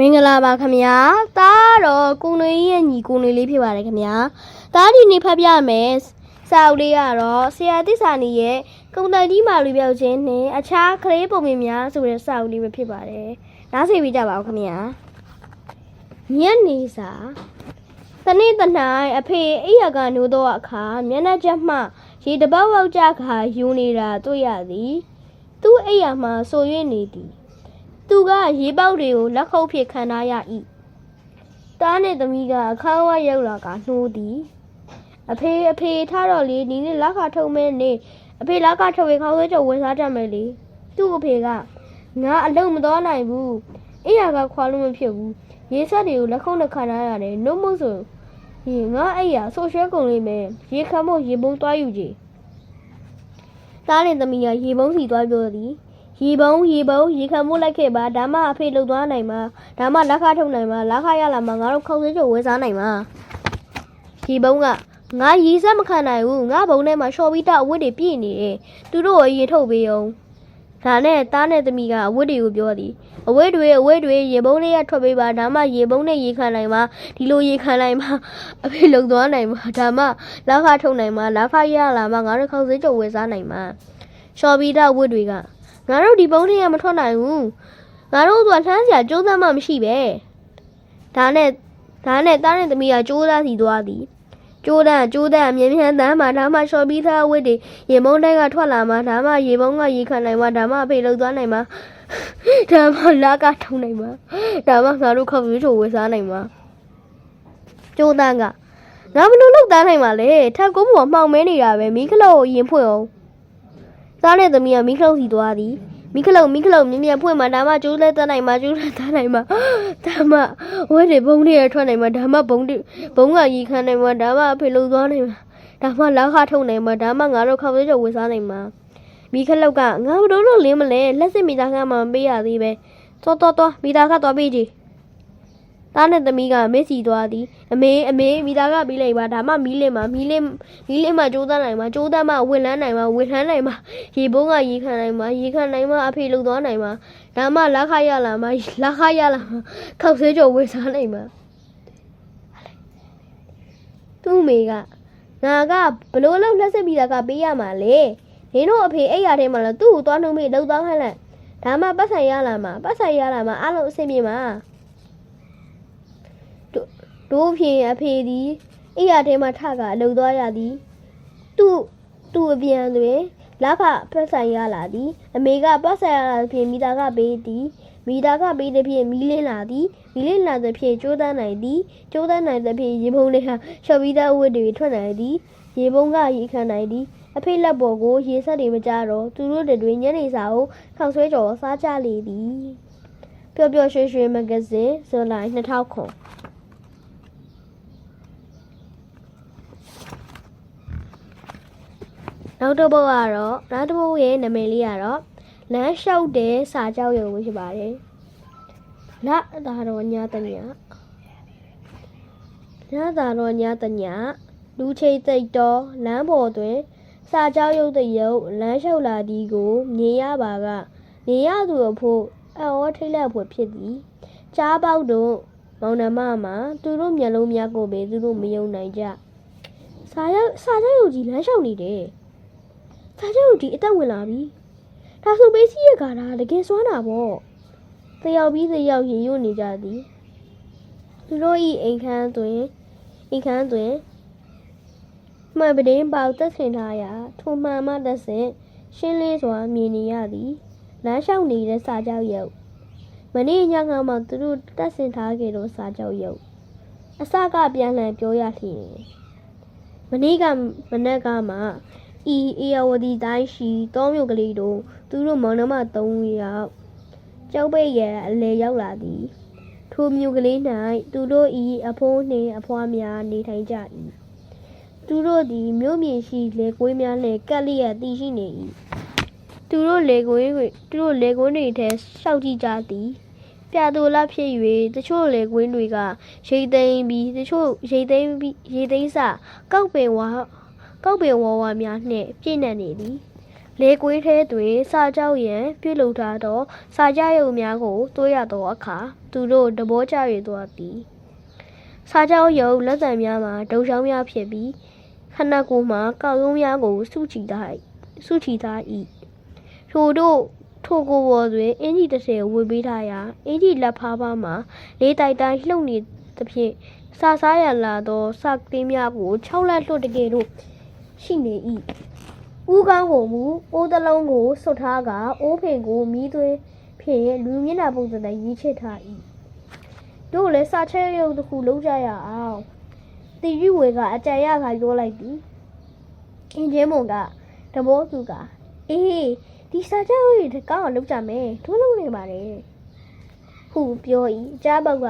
မင်္ဂလာပါခင်ဗျာတားတော့ကိုနေရဲ့ညီကိုနေလေးဖြစ်ပါတယ်ခင်ဗျာတားဒီနေ့ဖတ်ပြမယ်စာအုပ်လေးကတော့ဆရာသစ္စာနီရဲ့ကုံတန်ကြီးမာလူပြောက်ခြင်းနဲ့အခြားကလေးပုံမြင်များဆိုတဲ့စာအုပ်လေးပဲဖြစ်ပါတယ်နားဆင်ပြကြပါဦးခင်ဗျာညနေစာတနေ့တနိုင်အဖေအိယာကနိုးတော့အခါမျက်နှာချက်မှရေတပောက်ပေါက်ကြခါယူနေတာတွေ့ရသည် သူ့အိယာမှာဆို၍နေသည် သူကရေပေါက်တွေကိုလက်ခုပ်ဖြင့်ခံထားရ၏တားနဲ့သမီးကအခန်းဝရောက်လာကနှိုးသည်အဖေအဖေထားတော့လေဒီနေ့လက်ခထုတ်မဲနေအဖေလက်ခထုတ်ရင်ခေါင်းဆွဲချုပ်ဝင်စားတတ်မယ်လေသူ့အဖေကငါအလုံးမတော်နိုင်ဘူးအိယာကခွာလို့မဖြစ်ဘူးရေဆက်တွေကိုလက်ခုပ်နဲ့ခံထားရတယ်နှုတ်မို့ဆိုရင်ငါအိယာဆိုရွှဲကုန်လိမ့်မယ်ရေခံဖို့ရေပုံးသွားယူကြည်တားနဲ့သမီးကရေပုံးစီသွားပြောသည် ရေပုံးရေပုံးရေခံမို့လိုက်ခဲ့ပါဒါမှအဖေလှုပ်သွားနိုင်မှာဒါမှလက်ခထုတ်နိုင်မှာလက်ခရလာမှာငါတို့ခေါင်းစည်းချုပ်ဝယ်စားနိုင်မှာရေပုံးကငါရေဆက်မခံနိုင်ဘူးငါဘုံထဲမှာရှော်ပြီးတော့အဝတ်တွေပြည့်နေတယ်သူတို့ကိုရေထုတ်ပေးအောင်ဒါနဲ့သားနဲ့သမီးကအဝတ်တွေကိုပြောသည်အဝတ်တွေအဝတ်တွေရေပုံးလေးရထွက်ပေးပါဒါမှရေပုံးနဲ့ရေခံနိုင်မှာဒီလိုရေခံနိုင်မှာအဖေလှုပ်သွားနိုင်မှာဒါမှလက်ခထုတ်နိုင်မှာလက်ခရလာမှာငါတို့ခေါင်းစည်းချုပ်ဝယ်စားနိုင်မှာရှော်ပြီးတော့အဝတ်တွေက ငါတို့ဒီပုံးတွေကမထွက်နိုင်ဘူးငါတို့ကလှမ်းစရာကြိုးစားမှမရှိပဲဒါနဲ့ဒါနဲ့တားတဲ့သမီးကကြိုးစားစီသွားသည်ကြိုးတန်းကြိုးတန်းအမြင်မြန်တန်းမှာဒါမှရှော်ပြီးသားအဝတ်တွေရေမုံတဲကထွက်လာမှာဒါမှရေပုံးကရေခံနိုင်မှာဒါမှအဖေလောက်သွားနိုင်မှာဒါမှလာကထုံနိုင်မှာဒါမှငါတို့ခောက်ရွေးချိုဝယ်စားနိုင်မှာကြိုးတန်းကငါမလို့လောက်သားနိုင်မှာလေထပ်ကုန်းပေါ်မှောင်မဲနေတာပဲမီးကလေးကိုရင်ဖွင့်အောင် သားနဲ့သမီးကမိခလုတ်စီသွားသည်မိခလုတ်မိခလုတ်မြင်မြင်ဖွင့်မှာဒါမှကျိုးလဲတတ်နိုင်မှာကျိုးလဲတတ်နိုင်မှာဒါမှဝဲတွေဘုံတွေရထွက်နိုင်မှာဒါမှဘုံတွေဘုံကရီခံနိုင်မှာဒါမှအဖေလုံသွားနိုင်မှာဒါမှလောက်ခထုတ်နိုင်မှာဒါမှငါတို့ခောက်သေးချုပ်ဝေစားနိုင်မှာမိခလုတ်ကငါတို့လို့လင်းမလဲလက်စစ်မိသားကမှမပေးရသေးပဲတော်တော်တော်မိသားကတော်ပေးကြည့် သားနဲ့သမီးကမေ့စီသွားသည်အမေအမေမိသားကပြီးလိုက်ပါဒါမှမီးလင်းမှာမီးလင်းမီးလင်းမှာကျိုးသားနိုင်မှာကျိုးသားမှဝင်လန်းနိုင်မှာဝင်လှမ်းနိုင်မှာရေဘုံးကရေခံနိုင်မှာရေခံနိုင်မှာအဖေလုံသွားနိုင်မှာဒါမှလက်ခရလာမှာလက်ခရလာမှာခောက်ဆွဲကြော်ဝေစားနိုင်မှာသူ့မိကငါကဘလို့လုံးလက်စစ်ပြီးတာကပေးရမှာလေနင်တို့အဖေအိယာထဲမှာလဲသူ့ကိုသွားနှုံးမိလှုပ်သွားခိုင်းလိုက်ဒါမှပတ်ဆိုင်ရလာမှာပတ်ဆိုင်ရလာမှာအားလုံးအဆင်ပြေမှာ တို့တို့ဖြင့်အဖေသည်အိယာထဲမှာထကအလုပ်သွားရသည်သူ့သူ့အပြန်တွင်လက်ခပတ်ဆိုင်ရလာသည် အမေကပတ်ဆိုင်ရလာသဖြင့်မိသားကပေးသည်မိသားကပေးသည်ဖြင့်မီးလင်းလာသည်မီးလင်းလာသည်ဖြင့်ကျိုးတန်းနိုင်သည်ကျိုးတန်းနိုင်သည်ဖြင့်ရေပုံးလေးဟာလျှော်ပြီးသားဝတ်တွေထွက်နိုင်သည်ရေပုံးကရေခံနိုင်သည်အဖေလက်ပေါ်ကိုရေဆက်တွေမကြတော့သူတို့တွေညနေစာကိုခောက်ဆွဲကြော်စားကြလေသည်ပျော်ပျော်ရွှင်ရွှင်မဂ္ဂဇင်းဇွန်လ2000 န်နောက်တစ်ပုဒ်ကတော့နောက်တစ်ပုဒ်ရဲ့နာမည်လေးကတော့လမ်းလျှောက်တဲ့စာကြောက်ရုံပဲဖြစ်ပါတယ်လသာတော်ညတညညသာတော်ညတညလူချိတ်သိတ်တော်လမ်းပေါ်တွင်စာကြောက်ရုပ်တရုပ်လမ်းလျှောက်လာသည်ကိုမြင်ရပါကမြင်ရသူအဖို့အံ့ဩထိတ်လန့်ဖွယ်ဖြစ်သည်ကြားပေါက်တို့မောင်နှမမှာသူတို့မျက်လုံးများကိုပဲသူတို့မယုံနိုင်ကြစာရောက်စာကြောက်ရုပ်ကြီးလမ်းလျှောက်နေတယ်။ စာချုပ်ဒီအသက်ဝင်လာပြီ။ဒါဆိုပေးစီရကတာတကယ်စွမ်းတာပေါ့။တယောက်ပြီးတယောက်ရေရွနေကြသည်။သူတို့ဤအိမ်ခန်းတွင်အိမ်ခန်းတွင်မှန်ပဒင်းပေါက်သက်ဆင်ထားရာထိုမှန်မှသက်ဆင်ရှင်းလင်းစွာမြင်နေရသည်။လမ်းလျှောက်နေတဲ့စာကြောက်ရုပ်မနေ့ညကမှသူတို့တက်ဆင်ထားခဲ့သောစာကြောက်ရုပ်အစကပြန်လှန်ပြောရလျင်မနေ့ကမနက်ကမှ ဤအေယဝတီတိုင်းရှိတောမြို့ကလေးတို့သူတို့မောင်နှမ3ယောက်ကြောက်ပိတ်ရအလေရောက်လာသည်ထိုမြို့ကလေး၌သူတို့ဤအဖိုးနှင့်အဖွားများနေထိုင်ကြ၏သူတို့သည်မြို့မြေရှိလေကွေးများနှင့်ကပ်လျက်တည်ရှိနေ၏သူတို့လေကွေးတွေသူတို့လေကွေးတွေထဲရှောက်ကြည့်ကြသည်ပြတူလာဖြစ်၍တချို့လေကွင်းတွေကရိတ်သိမ်းပြီးတချို့ရိတ်သိမ်းပြီးရိတ်သိမ်းစကောက်ပင်ဝါ ကောက်ပင်ဝါဝါများနှင့်ပြည့်နှံ့နေသည်လေကွေးထဲတွင်စာကြောက်ရန်ပြုလုပ်ထားသော စာကြရုပ်များကိုတွေ့ရသောအခါသူတို့တဘောကြ၍သွားသည်စာကြောက်ရုပ်လက်သံများမှာဒုံချောင်းများဖြစ်ပြီးခဏကိုယ်မှာကောက်ရုံးများကိုစုချီထားစုချီထား၏ထိုတို့ထိုကိုယ်ပေါ်တွင်အင်ကြီးတစ်ထည်ဝေပေးထားရာအင်ကြီးလက်ဖားပါးမှာလေးတိုက်တိုင်းလှုပ်နေသဖြင့်စာစားရလာသောစကလေးများကို6လက်လွတ်တကယ်တို့ ရှိနေ၏ဦးကောင်းကိုမူအိုးတစ်လုံးကိုဆွတ်ထားကအိုးဖင်ကိုမီးသွင်းဖြင့်လူမျက်နှာပုံစံနဲ့ရေးချစ်ထား၏တို့လည်းစာချက်ရုပ်တစ်ခုလုံးကြရအောင်တီရီဝေကအကြံရခါပြောလိုက်သည်အင်းချင်းမုံကတဘောသူကအေးဒီစာချက်ရုပ်တွေကောင်းအောင်လုပ်ကြမယ်တို့လုံးနေပါတယ်ဟုပြော၏အကြဘောက်က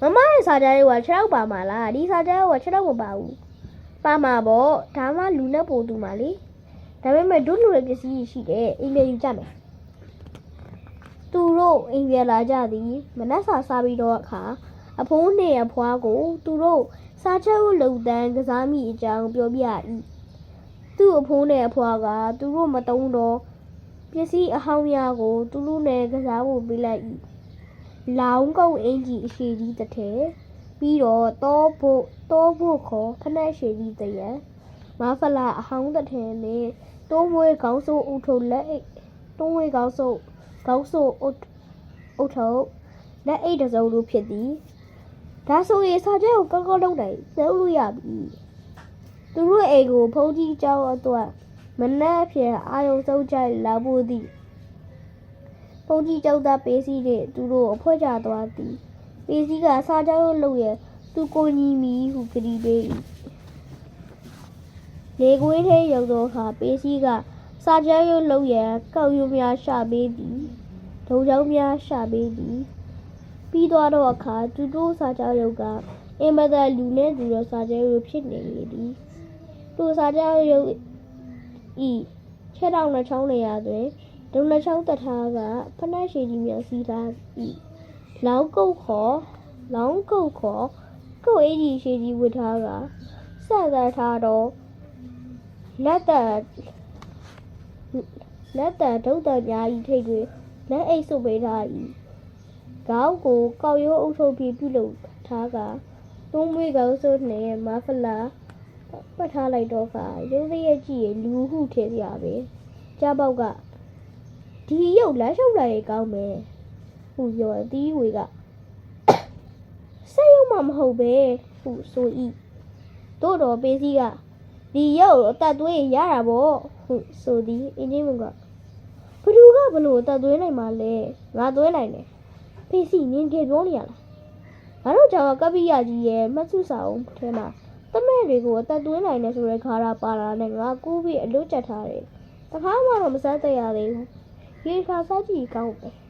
မမရဲ့စာချက်ရုပ်က6ရောက်ပါမှာလားဒီစာချက်ရုပ်က6ရောက်မပါဘူး ပါမှာပေါ့ဒါမှလူနဲ့ပို့သူမှာလေဒါပေမဲ့တို့လူရဲ့ပစ္စည်းရှိတယ်အိမ်ပြန်ယူကြမယ်သူတို့အိမ်ပြန်လာကြသည်မနက်စာစားပြီးတော့အခါအဖိုးနှင့်အဖွားကို သူတို့စားချက်ကိုလုံတန်းကစားမိအကြောင်းပြောပြ၏သူ့အဖိုးနှင့်အဖွားကသူတို့မတုံးတော့ပစ္စည်းအဟောင်းများကို သူတို့နဲ့ကစားဖို့ပေးလိုက်၏လောင်းကုတ်အင်ကြီးအရှိကြီးတစ်ထည် ပြီးတော့တောဖို့တောဖို့ခေါ်ဖနက်ရှိကြီးတစ်ရက်မဖလာအဟောင်းတစ်ထည်နဲ့တိုးမွေးကောင်းစိုးအုပ်ထုပ်လက်အိတ်တိုးမွေးကောင်းစိုးကောင်းစိုးအုပ်အုပ်ထုပ်လက်အိတ်တစ်စုံလိုဖြစ်သည်ဒါဆိုရင်စာချုပ်ကိုကောက်ကောက်လုပ်နိုင်သဲလို့ရပြီသူတို့အိမ်ကိုဖုန်းကြီးကြောင်းအတွက်မနှက်ဖြင့်အာယုံစုပ်ကြိုက်လာဖို့သည်ဖုန်းကြီးကြောက်သားပေးစီတဲ့သူတို့အဖွဲကြသွားသည် ပေးစီကစာချုပ်လုပ်ရသူကိုညီမီဟုကြည်ပေး၏လေကွေးထဲရောက်သောအခါပေးစီးကစာကြရုပ်လုံးရန်ကောက်ရုံများရှာပေးသည်ဒုံချောင်းများရှာပေးသည်ပြီးသွားတော့အခါသူတို့စာကြရုပ်ကအင်မတန်လူနဲ့သူတို့စာကြရုပ်ဖြစ်နေလေသည်သူစာကြရုပ်ဤခြေထောက်နှချောင်းနေရာတွင်ဒုံနှချောင်းတထားကဖနက်ရှိကြီးများစီးထား၏ လောင်းကုတ်ခေါ်လောင်းကုတ်ခေါ်ကုတ်အေးကြီးရှိကြီးဝတ်ထားကဆက်သက်ထားတော့လက်တလက်တဒုတ်တများဤထိတ်တွင်လက်အိတ်ဆုပ်ပေးထား၏ခေါင်းကိုကောက်ရိုးအုပ်ထုတ်ပြီးပြုလုပ်ထားကသုံးမွေးကောင်းစိုးနှင့်မဖလာပတ်ထားလိုက်တော့ကရုပ်ရည်ကြည့်ရလူဟုထင်ရပဲကြားပေါက်ကဒီရုပ်လမ်းလျှောက်လိုက်ကောင်းမယ် ဟုပြောအသီးဝေကစိတ်ရုံမှမဟုတ်ပဲဟုဆို၏တို့တော်ပေးစီကဒီရုပ်အသက်သွေးရတာပေါ့ဟုဆိုသည်အင်းကြီးမကဘသူကဘလို့အသက်သွေးနိုင်မှာလဲငါသွေးနိုင်တယ်ဖေးစီနင်းကြပြောနေရလားငါတို့ကြောင့်ကပ္ပိယကြီးရဲ့မတ်စုစာအုပ်ထဲမှာတမဲတွေကိုအသက်သွေးနိုင်တယ်ဆိုတဲ့ခါရပါလာနဲ့ငါကူးပြီးအလွတ်ကျက်ထားတယ်တခါမှတော့မစားတဲ့ရသေးဘူးရေခါစားကြည့်ကောင်းပဲ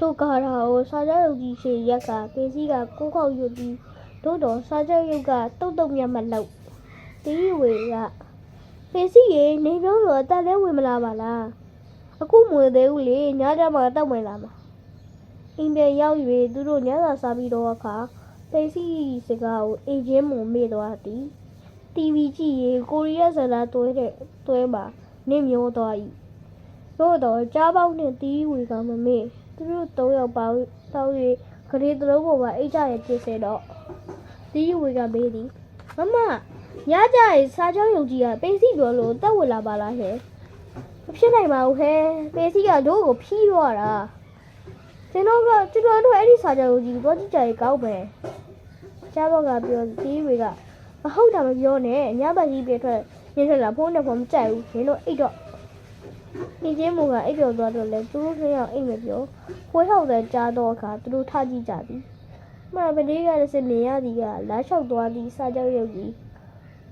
တို့ကာရာကိုစာကြရုပ်ကြီးရှိရက်ကဖေးစီကကိုခေါက်ရွတ်ပြီးတို့တော့စာချုပ်ရုပ်ကတုတ်တုတ်မြတ်မလောက်တီးဝေကဖေစီရေနေပြောလို့အတက်လဲဝင်မလာပါလားအခုမွေသေးဘူးလေညကြမှာတက်ဝင်လာမှာအင်းပြန်ရောက်၍သူတို့ညစာစားပြီးတော့အခါဖေစီစကားကိုအိမ်ချင်းမုံမေ့သွားသည်တီဗီကြည့်ရင်ကိုရီးယားဇာတ်လမ်းတွဲတဲ့တွဲမှာနင့်မျိုးသွား၏တို့တော့ကြားပေါက်နဲ့တီးဝေကမမေ့ သူတို့သုံးယောက်ပေါင်းတောက်၍ခရီးသလုံးပေါ်မှာအိတ်ကြရဲ့ပြစ်စေတော့တီးဝေကမေးသည်မမညကြရင်စာကြောင်းယုံကြည်ကပေးစီပြောလို့တက်ဝင်လာပါလားဟဲ့မဖြစ်နိုင်ပါဘူးဟဲ့ပေးစီကတို့ကိုဖီးတော့တာကျွန်တော်ကကျွန်တော်တို့အဲ့ဒီစာကြောင်းယုံကြည်ကိုကြည့်ကြရင်ကောက်ပဲကြားဘောကပြောတီးဝေကမဟုတ်တာမပြောနဲ့ညဘက်ကြီးပြထွက်ညထွက်လာဖုန်းနဲ့ဖုန်းမကြိုက်ဘူးနင်တို့အိတ်တော့ နေချင်းမူကအိတ်ပြောသွားတော့လဲသူတို့နှစ်ယောက်အိတ်မပြောခွေးဟောက်တဲ့ကြားတော့အခါသူတို့ထကြည့်ကြသည်မှန်ပလေးကလည်းစနေရသည်ကလာလျှောက်သွားသည်စာကြောက်ရုပ်ကြီး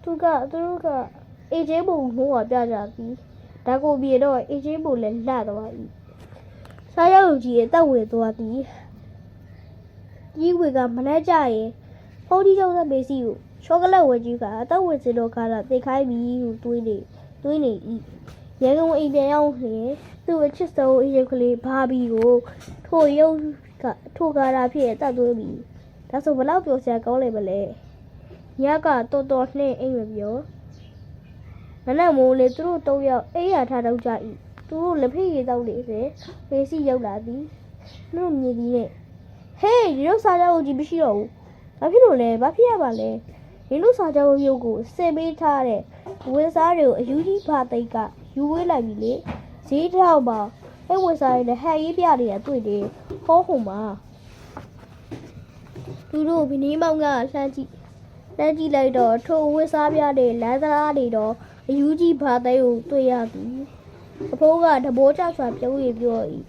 သူကသူတို့ကအေဂျေးဘုံဟိုးကပြကြသည်ဒါကိုပြေတော့အေဂျေးဘုံလည်းလှသွား၏စာကြောက်ရုပ်ကြီးရဲ့တက်ဝေသွားသည်ကြီးဝေကမလဲကြရင်ဖုန်းကြီးကြောင့်သက်ပေးစီကိုချောကလက်ဝဲကြီးကအတက်ဝေစလို့ကားတော့သိခိုင်းပြီးဟုတွေးနေတွေးနေ၏ ရန်ကုန်အိမ်ပြန်ရောက်ရင်သူ့အချစ်ဆုံးအေဂျေးကလေးဘာဘီကိုထိုရုပ်ကထိုကားတာဖြစ်တက်သွေးပြီးဒါဆိုဘလောက်ပြောစရာကောင်းလေမလဲညကတော်တော်နှင်းအိမ်မပြောမနက်မိုးလေသူတို့တော့ရောက်အိယာထားတော့ကြ၏သူတို့လက်ဖေးရည်တော့လေစေဖေးစီရောက်လာသည်သူတို့မြည်သည်နဲ့ဟေးဒီလိုစားကြဖို့ကြီးမရှိတော့ဘူးဘာဖြစ်လို့လဲဘာဖြစ်ရပါလဲဒီလိုစားကြဖို့ရုပ်ကိုစင်ပေးထားတဲ့ဝင်းစားတွေကိုအယူကြီးဘာသိက်က ယူဝေးလိုက်ပြီလေဈေးထောက်ပါအဲ့ဝင်းစားတွေလည်းဟန်ရေးပြနေတာတွေ့တယ်ဟောဟုံပါသူတို့ဘီနီမောင်ကလှမ်းကြည့်လက်ကြည့်လိုက်တော့ထိုဝစ်စားပြတဲ့လမ်းသလားတွေတော့အယူကြီးဘာသိကိုတွေ့ရသည်အဖိုးကတဘိုးကြောက်စွာပြုံးရပြော၏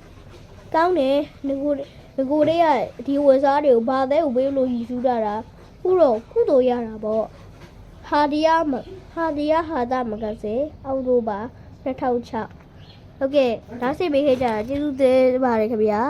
ကောင်းတယ်ငကိုငကိုလေးကဒီဝစ်စားတွေကိုဘာသိကိုပေးလို့ရည်စူးတာတာခုတော့ကုသိုလ်ရတာပေါ့ဟာဒီယာမဟာဒီယာဟာတာမကစေအောက်တိုဘာ 2006ဟုတ်ကဲ့ဒါစိတ်ပေးခဲ့ကြတာကျေးဇူးတင်ပါတယ်ခင်ဗျာ